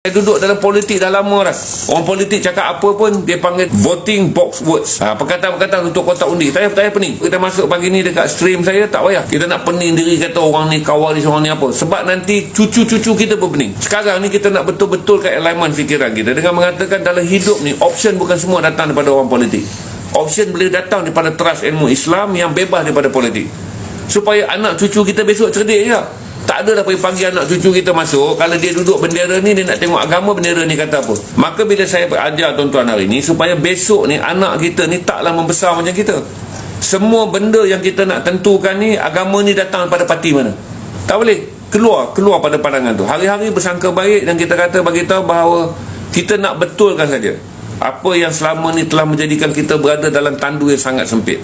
Saya duduk dalam politik dah lama dah. Orang politik cakap apa pun dia panggil voting box words. Ha, perkataan-perkataan untuk kotak undi. Tak payah, pening. Kita masuk pagi ni dekat stream saya tak payah. Kita nak pening diri kata orang ni kawal ni orang ni apa. Sebab nanti cucu-cucu kita pun pening. Sekarang ni kita nak betul-betulkan alignment fikiran kita dengan mengatakan dalam hidup ni option bukan semua datang daripada orang politik. Option boleh datang daripada trust ilmu Islam yang bebas daripada politik. Supaya anak cucu kita besok cerdik je. Ada dah panggil anak cucu kita masuk. Kalau dia duduk bendera ni Dia nak tengok agama bendera ni kata apa. Maka bila saya ajar tuan-tuan hari ni Supaya besok ni anak kita ni Taklah membesar macam kita. Semua benda yang kita nak tentukan ni Agama ni datang pada parti mana? Tak boleh. Keluar Keluar pada pandangan tu. Hari-hari bersangka baik Dan kita kata bagi tahu bahawa Kita nak betulkan saja. Apa yang selama ni telah menjadikan kita berada Dalam tandu yang sangat sempit.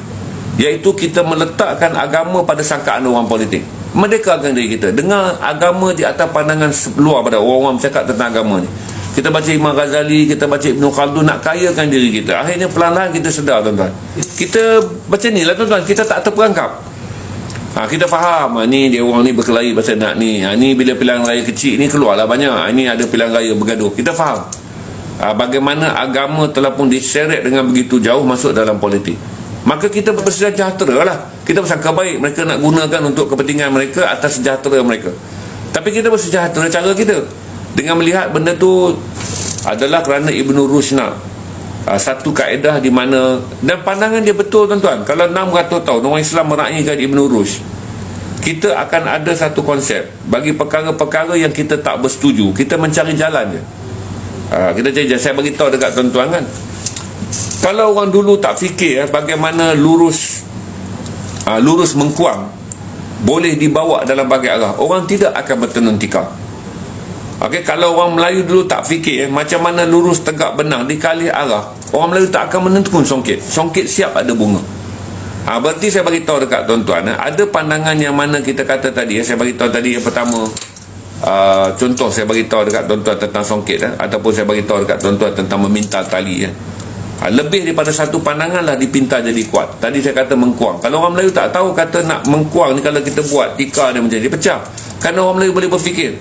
Iaitu kita meletakkan agama pada sangkaan orang politik merdekakan diri kita. Dengar agama di atas pandangan luar pada orang-orang bercakap tentang agama ni. Kita baca Imam Ghazali kita baca Ibn Khaldun nak kayakan diri kita. Akhirnya pelan-pelan kita sedar tuan-tuan. Kita baca ni lah tuan-tuan. Kita tak terperangkap. Ha, kita faham ha, ni dia orang ni berkelahi pasal nak ni. Ha, ni bila pilihan raya kecil ni keluarlah banyak. Ha, ni ada pilihan raya bergaduh. Kita faham. Ha, bagaimana agama telah pun diseret dengan begitu jauh masuk dalam politik maka kita bersejahtera lah. Kita bersangka baik. Mereka nak gunakan untuk kepentingan mereka atas sejahtera mereka. Tapi kita bersejahtera cara kita. Dengan melihat benda tu adalah kerana Ibn Rushna. Uh, satu kaedah di mana dan pandangan dia betul tuan-tuan. Kalau 600 tahun orang Islam meraihkan Ibn Rush kita akan ada satu konsep. Bagi perkara-perkara yang kita tak bersetuju kita mencari jalan je. Uh, kita jalan saya bagi tahu dekat tuan-tuan kan kalau orang dulu tak fikir eh, bagaimana lurus uh, lurus mengkuang boleh dibawa dalam bagai arah. Orang tidak akan bertenun tikar. Okay, kalau orang Melayu dulu tak fikir eh, macam mana lurus tegak benang dikali arah orang Melayu tak akan menentukan songkit. Songkit siap ada bunga. Ha, berarti saya bagi tahu dekat tuan-tuan eh, ada pandangan yang mana kita kata tadi eh, saya bagi tahu tadi yang pertama uh, contoh saya bagi tahu dekat tuan-tuan tentang songkit eh, ataupun saya bagi tahu dekat tuan-tuan tentang meminta tali eh. Ha, lebih daripada satu pandangan lah dipinta jadi kuat. Tadi saya kata mengkuang. Kalau orang Melayu tak tahu kata nak mengkuang ni kalau kita buat tika dia menjadi pecah. Kerana orang Melayu boleh berfikir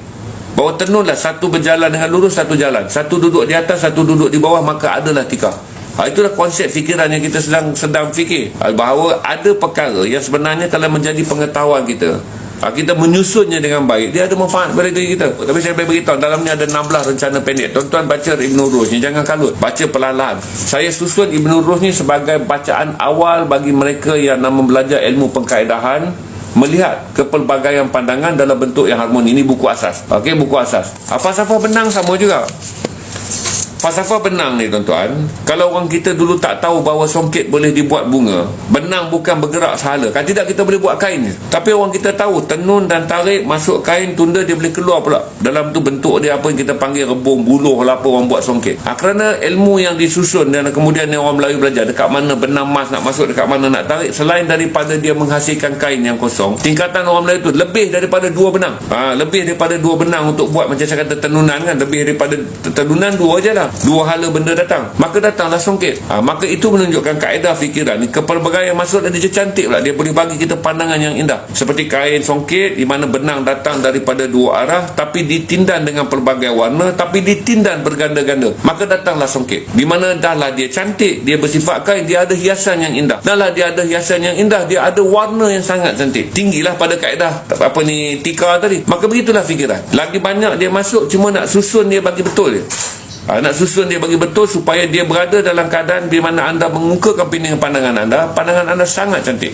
bahawa tenunlah satu berjalan dengan lurus satu jalan. Satu duduk di atas satu duduk di bawah maka adalah tika ha, itulah konsep fikiran yang kita sedang sedang fikir. Ha, bahawa ada perkara yang sebenarnya kalau menjadi pengetahuan kita ha, kita menyusunnya dengan baik. Dia ada manfaat kepada diri kita. Tapi saya boleh beritahu dalam ni ada 16 rencana pendek. Tuan-tuan baca Ibn Rush ni jangan kalut. Baca perlahan. Saya susun Ibn Rush ni sebagai bacaan awal bagi mereka yang nak belajar ilmu pengkaedahan melihat kepelbagaian pandangan dalam bentuk yang harmoni. Ini buku asas. Ok buku asas. Apa-apa benang sama juga Falsafah benang ni tuan-tuan. Kalau orang kita dulu tak tahu bahawa songket boleh dibuat bunga Benang bukan bergerak sahala. Kan tidak kita boleh buat kain Tapi orang kita tahu Tenun dan tarik masuk kain Tunda dia boleh keluar pula. Dalam tu bentuk dia apa yang kita panggil rebung buluh lah apa orang buat songket ha, Kerana ilmu yang disusun Dan kemudian yang orang Melayu belajar Dekat mana benang mas nak masuk Dekat mana nak tarik Selain daripada dia menghasilkan kain yang kosong Tingkatan orang Melayu tu Lebih daripada dua benang. Ha, Lebih daripada dua benang Untuk buat macam saya kata tenunan kan. Lebih daripada tenunan dua je lah dua hala benda datang. Maka datanglah songket. Ha, maka itu menunjukkan kaedah fikiran. Ni kepelbagaian masuk dan dia cantik pula dia boleh bagi kita pandangan yang indah. Seperti kain songket di mana benang datang daripada dua arah tapi ditindan dengan pelbagai warna tapi ditindan berganda-ganda. Maka datanglah songket. Di mana dahlah dia cantik dia bersifat kain dia ada hiasan yang indah. Dahlah dia ada hiasan yang indah dia ada warna yang sangat cantik. Tinggilah pada kaedah apa ni tika tadi. Maka begitulah fikiran. Lagi banyak dia masuk cuma nak susun dia bagi betul dia Ha, nak susun dia bagi betul supaya dia berada dalam keadaan di mana anda mengukakan pandangan anda pandangan anda sangat cantik